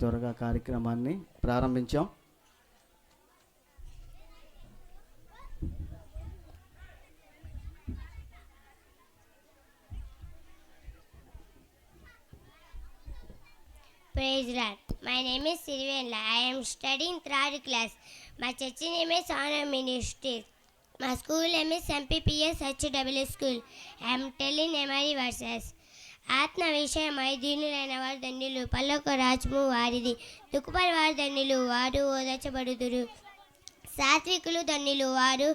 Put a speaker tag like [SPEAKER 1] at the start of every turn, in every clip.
[SPEAKER 1] త్వరగా కార్యక్రమాన్ని ప్రారంభించాం
[SPEAKER 2] Praise Lord. My name is Sylvian. I am studying third class. My church name is Honor Ministries. My school name is MPPS HW School. I am telling memory verses. ఆత్మ విషయమై దీనులైన వారి దండ్యులు పల్లొక రాజ్యము వారిది. దుఃఖపడి వారి దండ్యులు వారు ఓదచబడుదురు సాత్వికులు ధన్యులు. వారు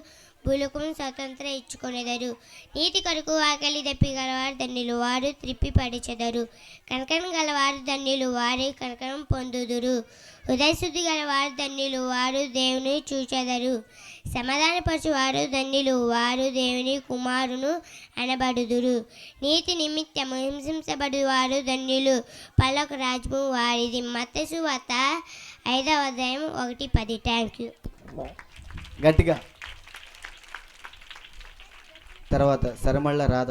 [SPEAKER 2] భూలోకం స్వతంత్ర ఇచ్చుకొనెదరు. నీతి కొరకు ఆకలి దప్పిగలవారు ధన్యులు వారు త్రిప్పి పడిచెదరు. కనకనం గలవారు ధన్యులు వారు కనకనం పొందుదురు. హృదయశుద్ధి గలవారు ధన్యులు వారు దేవుని చూచెదరు. సమాధానపరచు వారు ధన్యులు వారు దేవుని కుమారును అనబడుదురు. నీతి నిమిత్తము హింసించబడు వారు ధన్యులు. పల్లొక రాజ్యము వారిది. మత్స్సు వత ఐదవ అధ్యాయం ఒకటి పది. థ్యాంక్ యూ
[SPEAKER 1] గట్టిగా. తర్వాత సరమళ్ళ Radha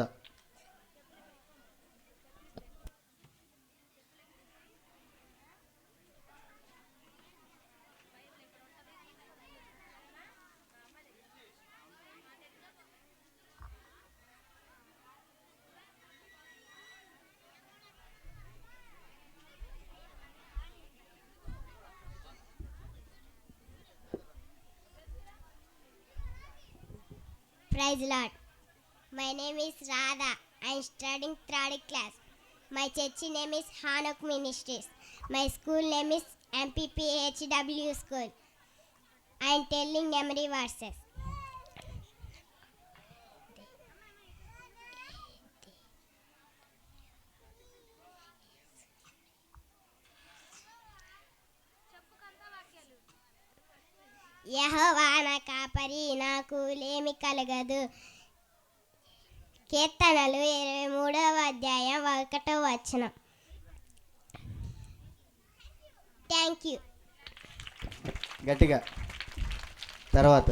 [SPEAKER 2] Praise Lord. My name is Radha. im studying third class. My church name is Hanok Ministries. My school name is MPPHW School. I am telling memory verses. యహోవా నా కాపరి నాకు లేమి కలగదు కీర్తనలు ఇరవై మూడవ అధ్యాయం ఒకటో వచనం. థ్యాంక్ యూ
[SPEAKER 1] గట్టిగా. తర్వాత.